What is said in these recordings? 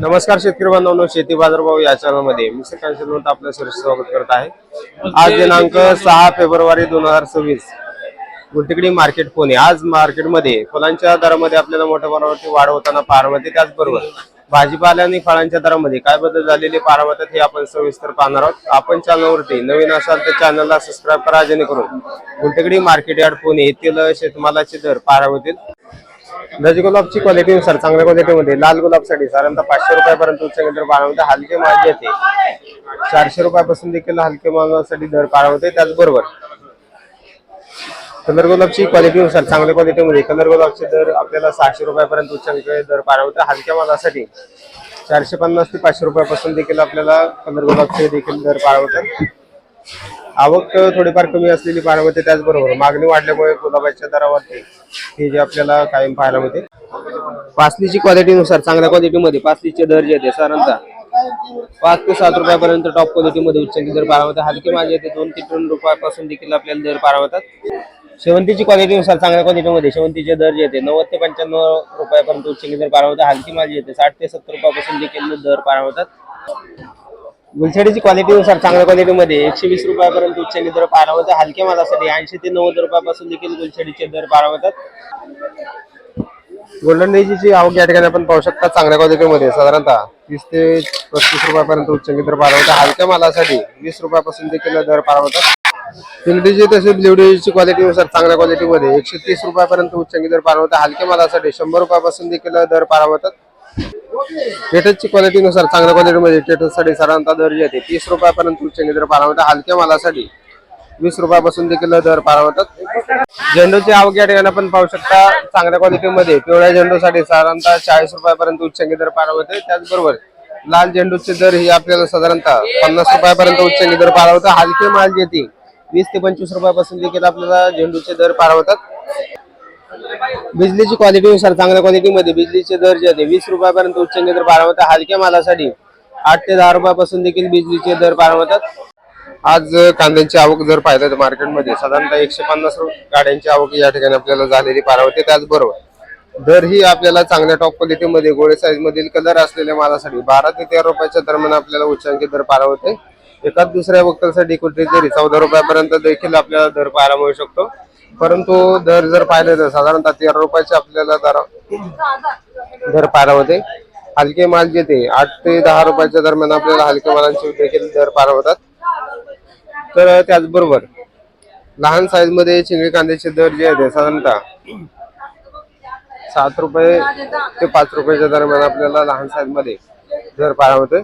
नमस्कार शेतकरी बांधवांनो शेती बाजारभाव या चॅनलमध्ये मी श्रीकांत शिरवंत आपलं सर्व स्वागत करत आहे. आज दिनांक सहा फेब्रुवारी दोन हजार सव्वीस गुलटेकडी मार्केट पुणे. आज मार्केटमध्ये फुलांच्या दरामध्ये आपल्याला मोठ्या प्रमाणावरती वाढ होताना पाहायला मिळते. त्याचबरोबर भाजीपाला आणि फळांच्या दरामध्ये काय बदल झालेले पाहायला मिळतात हे आपण सविस्तर पाहणार आहोत. आपण चॅनलवरती नवीन असाल तर चॅनलला सबस्क्राईब करा जेणेकरून गुलटेकडी मार्केट यार्ड पुणे येथील शेतमालाचे दर पाहायला मिळतील. दही गुलाबची क्वालिटीनुसार चांगल्या क्वालिटीमध्ये लाल गुलाबसाठी साधारणतः पाचशे रुपयापर्यंत उच्च दर हलके माल येते चारशे रुपयापासून देखील हलके मालासाठी दर पाळावते त्याचबरोबर कलर गुलाबची क्वालिटीनुसार चांगल्या क्वालिटीमध्ये कलर गुलाबचे दर आपल्याला सहाशे रुपयापर्यंत उच्च दर पाळावते हलक्या मालासाठी. चारशे पन्नास ते पाचशे रुपयापासून देखील आपल्याला कलर गुलाबचे देखील दर पाळवतात. आवक थोडीफार कमी असलेली पाहायला मिळते त्याचबरोबर मागणी वाढल्यामुळे गुलाबाच्या दरावरती हे जे आपल्याला कायम पाहायला मिळते. पासलीची क्वालिटीनुसार चांगल्या क्वालिटीमध्ये पासलीचे दर जे येते साधारणतः पाच ते सात रुपयापर्यंत टॉप क्वालिटीमध्ये उच्चांकी दर पाहायला मिळतात हलके माझे येते दोन ते तीन रुपयापासून देखील आपल्याला दर पाहायला मिळतात. शेवंतीची क्वालिटीनुसार चांगल्या क्वालिटीमध्ये शेवंतीचे दर जे येते नव्वद ते पंच्याण्णव रुपयापर्यंत उच्चांकी दर पाहायला मिळतात. हलकी माझी येते साठ ते सत्तर रुपयापासून देखील दर पाहायला मिळतात. गुलछडीची क्वालिटीनुसार चांगल्या क्वालिटीमध्ये एकशे वीस रुपयापर्यंत उच्चनी दर पाहायला मिळतात हलक्या मालासाठी ऐंशी ते नव्वद रुपयापासून देखील गुलछडीचे दर पारावतात गोल्डन डेजीची आवक या ठिकाणी आपण पाहू शकता चांगल्या क्वालिटीमध्ये साधारणतः तीस ते पस्तीस रुपयापर्यंत उच्चनी दर पाहायला हलक्या मालासाठी वीस रुपयापासून देखील दर पारावतात मिळतात तसेच ब्ल्यू डेजीची क्वालिटीनुसार चांगल्या क्वालिटीमध्ये एकशे तीस रुपयापर्यंत उच्चनी दर पाहायला हलक्या मालासाठी शंभर रुपयापासून देखील दर पारावतात टेटसची क्वालिटीनुसार चांगल्या क्वालिटीमध्ये टेटससाठी साधारणतः दर जे येते तीस रुपयापर्यंत उच्चांकी दर पारावतात हलक्या मालासाठी वीस रुपयापासून देखील दर पारावतात झेंडूची आवक या ठिकाणी आपण पाहू शकता चांगल्या क्वालिटीमध्ये पिवळ्या झेंडूसाठी साधारणतः चाळीस रुपयापर्यंत उच्चांकी दर पारावते त्याचबरोबर लाल झेंडूचे दर ही आपल्याला साधारणतः पन्नास रुपयापर्यंत उच्चांकी दर पाहायला हलके माल जे येते वीस ते पंचवीस रुपयापासून देखील आपल्याला झेंडूचे दर पारावतात बिजलीची क्वालिटीनुसार चांगल्या क्वालिटीमध्ये बिजलीचे दर जे आहे वीस रुपयापर्यंत उच्च दर पारवतात हलक्या मालासाठी आठ ते दहा रुपयापासून देखील बिजलीचे दर पारवतात आज कांद्यांची आवक जर पाहिलं तर मार्केटमध्ये साधारणतः एकशे पन्नास गाड्यांची आवक या ठिकाणी आपल्याला झालेली पारवते त्याचबरोबर दर ही आपल्याला चांगल्या टॉप क्वालिटीमध्ये गोळे साईज मधील कलर असलेल्या मालासाठी बारा ते तेरा रुपयाच्या दरम्यान आपल्याला उच्चांकी दर पारवते होते एकाच दुसऱ्या वक्तासाठी कुठेतरी चौदा रुपयापर्यंत देखील आपल्याला दर पाहायला मिळू शकतो. परंतु दर जर पाहिले तर साधारणतः तेरा रुपयाचे आपल्याला दर दर पाहायला होते. हलके माल जे ते आठ ते दहा रुपयाच्या दरम्यान आपल्याला हलके मालांचे देखील दर पाहायला होतात. तर त्याचबरोबर लहान साईजमध्ये चिंगळी कांद्याचे दर जे आहेत साधारणतः सात रुपये ते पाच रुपयाच्या दरम्यान आपल्याला लहान साईजमध्ये दर पाहायला होते.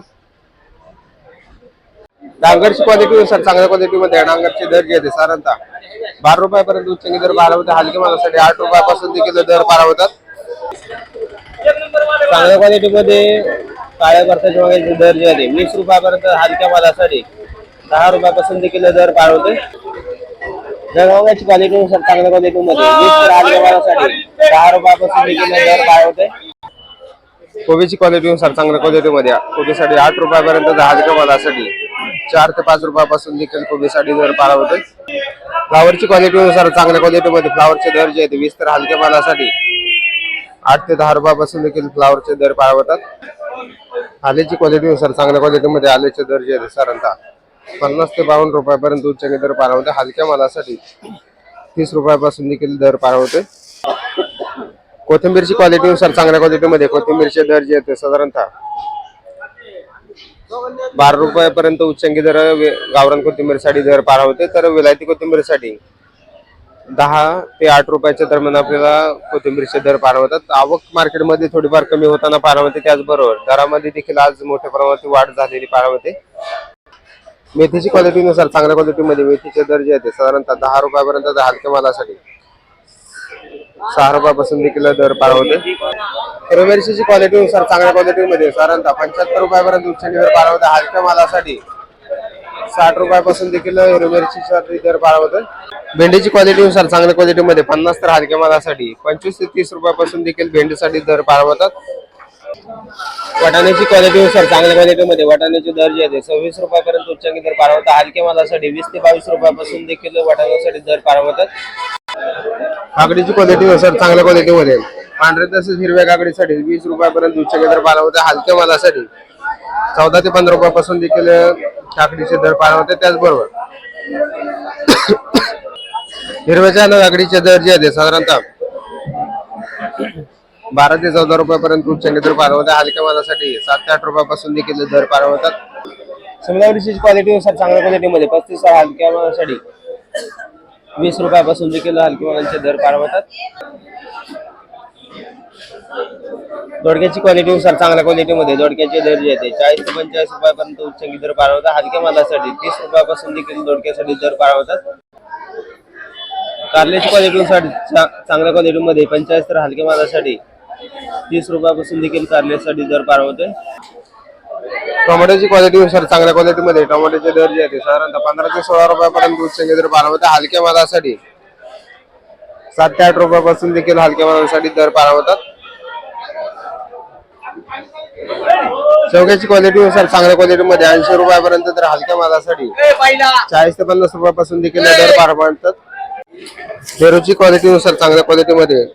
डांगरची क्वालिटीनुसार चांगल्या क्वालिटीमध्ये डांगरचे दर जे आहेत साधारणतः बारा रुपयापर्यंत उच्चांकी दर बारा होते. हलके मालासाठी आठ रुपयापासून देखील दर बारा होतात. चांगल्या क्वालिटीमध्ये काळ्या भरताच्या वगैरे दर जे आहे वीस रुपयापर्यंत हलक्या मालासाठी दहा रुपयापासून देखील दर पार होते. जळगावची क्वालिटीनुसार चांगल्या क्वालिटीमध्ये वीस हलक्या मालासाठी दहा रुपयापासून देखील दर पार होते. कोबीची क्वालिटीनुसार चांगल्या क्वालिटीमध्ये कोबीसाठी आठ रुपयापर्यंत दहा हलक्या मालासाठी चार ते पाच रुपयापासून देखील कोबीसाठी दर पारा होते फ्लावरची क्वालिटीनुसार चांगल्या क्वालिटीमध्ये फ्लावरचे दर जे आहेत वीस तर हलक्या मालासाठी आठ ते दहा रुपयापासून देखील फ्लावरचे दर पारा होतात. आल्याची क्वालिटीनुसार चांगल्या क्वालिटीमध्ये आल्याचे दर जे आहेत साधारणतः पन्नास ते बावन्न रुपयापर्यंत उच्चांकी दर पारा होते हलक्या मालासाठी तीस रुपयापासून देखील दर पारा होते कोथिंबीरची क्वालिटीनुसार चांगल्या क्वालिटीमध्ये कोथिंबीरचे दर जे आहेत साधारणतः बारा रुपयापर्यंत उच्चांकी दर गावरान कोथिंबीरसाठी दर पार होते तर विलायती कोथिंबीरसाठी दहा ते आठ रुपयाच्या दरम्यान आपल्याला कोथिंबीरचे दर पार होतात. आवक मार्केटमध्ये थोडीफार कमी होताना पार होते त्याचबरोबर दरामध्ये देखील आज मोठ्या प्रमाणात वाढ झालेली पारा होते. मेथीची क्वालिटीनुसार चांगल्या क्वालिटीमध्ये मेथीचे दर जे आहेत साधारणतः दहा रुपयापर्यंत हलक्या मालासाठी सहा रुपयापासून देखील दर पार होते क्वालिटीनुसार चांगल्या क्वालिटीमध्ये साधारणतः पंच्याहत्तर रुपयापर्यंत उच्च दर पार हलक्या मालासाठी साठ रुपयापासून देखील हिरवेरशीसाठी दर पार भेंडीची क्वालिटीनुसार चांगल्या क्वालिटीमध्ये पन्नास तर हलक्या मालासाठी पंचवीस ते तीस रुपयापासून देखील भेंडीसाठी दर पार होतात. वाटाण्याची क्वालिटीनुसार चांगल्या क्वालिटीमध्ये वाटाण्याचे दर जे आहे सव्वीस रुपयापर्यंत उच्चांकी दर पार होतात हलक्या मालासाठी वीस ते बावीस रुपयापासून देखील वाटाण्यासाठी दर पार होतात. काकडीची क्वालिटीनुसार चांगल्या क्वालिटीमध्ये पांढरे तसेच हिरव्या काकडीसाठी वीस रुपयापर्यंत उच्च दर पाला होते. हलक्या मालासाठी चौदा ते पंधरा रुपयापासून देखील काकडीचे दर पाला होते. त्याचबरोबर हिरव्याच्या आणि काकडीचे दर जे आहे साधारणतः बारा ते चौदा रुपयापर्यंत उच्च दर पार होते. हलक्या मालासाठी सात ते आठ रुपयापासून देखील दर पाला होतात. समजावरीची क्वालिटीनुसार चांगल्या क्वालिटीमध्ये पस्तीस हलक्या मालासाठी वीस रुपयापासून देखील हलक्या मालांचे दर पार दोडक्याची क्वालिटीनुसार चांगल्या क्वालिटीमध्ये दोडक्याचे दर्जी येते. चाळीस ते पंचेचाळीस रुपयापर्यंत उच्चंगी दर पार होतात हलक्या मालासाठी तीस रुपयापासून देखील दोडक्यासाठी दर पार होतात कारल्याची क्वालिटीनुसार चांगल्या क्वालिटीमध्ये पंचेचाळीस तर हलक्या मालासाठी तीस रुपयापासून देखील कारल्यासाठी दर पार होते टोमॅटोची क्वालिटीनुसार चांगल्या क्वालिटीमध्ये टोमॅटोचे दर जे आहेत साधारणतः पंधरा ते सोळा रुपयापर्यंत उच्चंगी दर पार होते हलक्या मालासाठी सात ते आठ रुपयापासून देखील हलक्या मालासाठी दर पार होतात शेवग्याची क्वालिटीनुसार चांगल्या क्वालिटीमध्ये ऐंशी रुपयापर्यंत तर हलक्या मालासाठी चाळीस ते पन्नास रुपयापासून देखील दर पार पडतात पेरूची क्वालिटीनुसार चांगल्या क्वालिटीमध्ये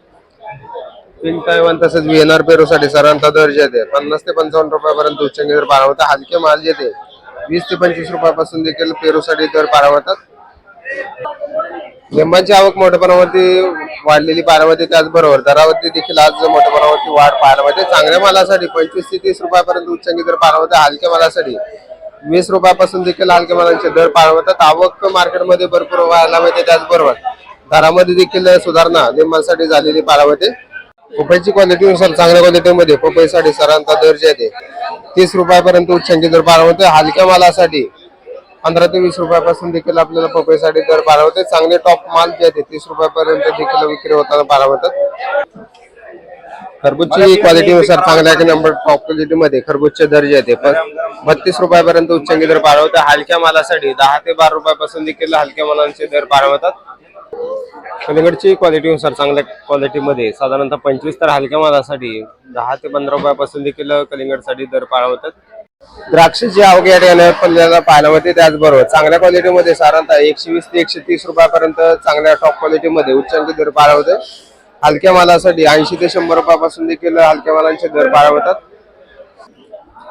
पिंक वन तसेच व्हीएनआर पेरूसाठी साधारणतः दर जे आहे पन्नास ते पंचावन्न रुपयापर्यंत उच्चंगी दर पार होतात हलके माल जे ते वीस ते पंचवीस रुपयापासून देखील पेरूसाठी दर पार होतात लिंबांची आवक मोठ्या प्रमाणावरती वाढलेली पाण्यामध्ये त्याचबरोबर दरावरती देखील आज मोठ्या प्रमाणावरती वाढ पाहायला मिळते. चांगल्या मालासाठी पंचवीस ते तीस रुपयापर्यंत उच्चंगी दर पार हलक्या मालासाठी वीस रुपयापासून देखील हलक्या मालांचे दर पार आवक मार्केटमध्ये भरपूर व्हायला मिळते त्याचबरोबर दरामध्ये देखील सुधारणा लिंबांसाठी झालेली पाहायला मिळते पपईची क्वालिटीनुसार चांगल्या क्वालिटीमध्ये पपईसाठी सरांचा दर जे आहे ते तीस रुपयापर्यंत उच्चांकी दर पार होते हलक्या मालासाठी पंधरा ते वीस रुपयापासून देखील आपल्याला पपईसाठी दर पार होते चांगले टॉप माल जे आहे तीस रुपयापर्यंत देखील विक्री होताना पार होतात. खरबूजची क्वालिटीनुसार चांगल्या नंबर टॉप क्वालिटीमध्ये खरबूजचे दर जे आहे ते बत्तीस रुपयापर्यंत उच्चंगी दर पार होते. हलक्या मालासाठी दहा ते बारा रुपयापासून देखील हलक्या मालांचे दर पार होतात. कलिंगडची क्वालिटीनुसार चांगल्या क्वालिटीमध्ये साधारणतः पंचवीस तर हलक्या मालासाठी दहा ते पंधरा रुपयापासून देखील कलिंगडसाठी दर पार होतात. द्राक्षाची आवक या ठिकाणी पल्ल्याला पाहायला मिळते. त्याचबरोबर चांगल्या क्वालिटीमध्ये साधारणतः एकशे वीस ते एकशे तीस रुपयापर्यंत चांगल्या टॉप क्वालिटीमध्ये उच्चांक दर पार होते हलक्या मालासाठी ऐंशी ते शंभर रुपयापासून देखील हलक्या मालांचे दर पार होतात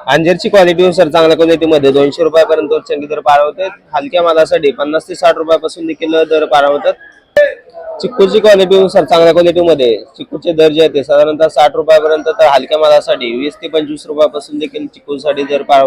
अंजीरची क्वालिटीनुसार चांगल्या क्वालिटीमध्ये दोनशे रुपयापर्यंत उच्चांकी दर पार होते हलक्या मालासाठी पन्नास ते साठ रुपयापासून देखील दर पाळवतात होतात चिक्कूची क्वालिटीनुसार चांगल्या क्वालिटीमध्ये चिक्कूचे दर्जे येते आहेत साधारणतः साठ रुपयापर्यंत तर हलक्या मालासाठी वीस ते पंचवीस रुपयापासून देखील चिक्कूसाठी दर पार